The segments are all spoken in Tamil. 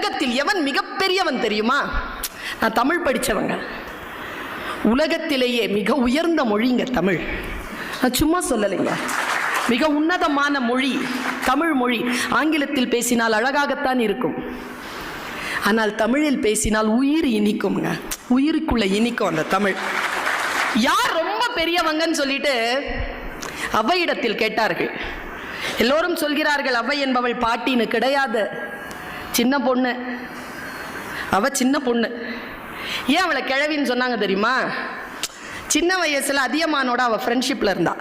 உலகத்தில் எவன் மிகப்பெரியவன் தெரியுமா? நான் தமிழ் படிச்சவங்க. உலகத்திலேயே மிக உயர்ந்த மொழிங்க தமிழ். நான் சும்மா சொல்லலைங்க. மிக உன்னதமான மொழி தமிழ் மொழி. ஆங்கிலத்தில் பேசினால் அழகாகத்தான் இருக்கும். ஆனால் தமிழில் பேசினால் உயிர் இனிக்கும்ங்க. உயிருக்குள்ள இனிக்கும் அந்த தமிழ். யார் ரொம்ப பெரியவங்கன்னு சொல்லிட்டு அவையிடத்தில் கேட்டார்கள். எல்லோரும் சொல்கிறார்கள் அவை என்பவள் பாட்டின்னு கிடையாது. சின்ன பொண்ணு. அவ சின்ன பொண்ணு. ஏன் அவளை கிழவின்னு சொன்னாங்க தெரியுமா? சின்ன வயசுல அதியமானோட அவ ஃப்ரெண்ட்ஷிப்ல இருந்தா.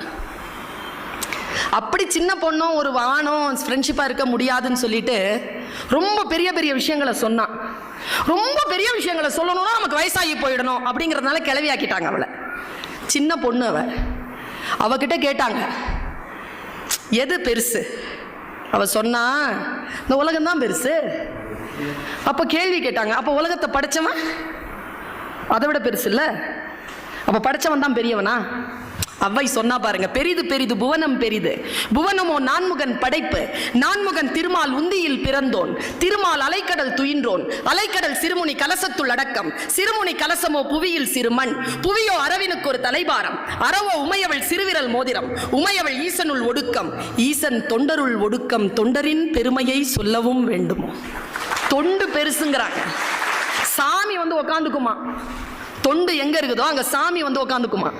அப்படி சின்ன பொண்ணும் ஒரு வானம் ஃப்ரெண்ட்ஷிப்பாக இருக்க முடியாதுன்னு சொல்லிட்டு ரொம்ப பெரிய பெரிய விஷயங்களை சொன்னான் ரொம்ப பெரிய விஷயங்களை சொல்லணும்னா நமக்கு வயசாகி போயிடணும் அப்படிங்கிறதுனால கிளவியாக்கிட்டாங்க அவளை. சின்ன பொண்ணு அவ. அவகிட்ட கேட்டாங்க எது பெருசு? அவ சொன்னா இந்த உலகம் தான் பெருசு. அப்போ கேள்வி கேட்டாங்க அப்போ உலகத்தை படைச்சவன்? அதை விட பெருசு இல்ல. அப்ப படைச்சவன் தான் பெரியவனா? அவ்வை சொன்னா பாருங்க பெரிது பெரிது புவனம் பெரிது. புவனமோ நான்முகன் படைப்பு நான்முகன் திருமால் உந்தியில் பிறந்தோன். திருமால் அலைக்கடல் துயின்றோன். அலைக்கடல் சிறுமுனி கலசத்துள் அடக்கம். சிறுமுனி கலசமோ புவியில் சிறுமண். புவியோ அரவினுக்கு ஒரு தலைபாரம். அறவோ உமையவள் சிறுவிரல் மோதிரம். உமையவள் ஈசனுள் ஒடுக்கம். ஈசன் தொண்டருள் ஒடுக்கம். தொண்டரின் பெருமையை சொல்லவும் வேண்டுமோ. தொண்டு பெருசுங்கிறாங்க. சாமி வந்து உக்காந்துக்குமா? தொண்டு எங்க இருக்குதோ அங்க சாமி வந்து உக்காந்துக்குமா?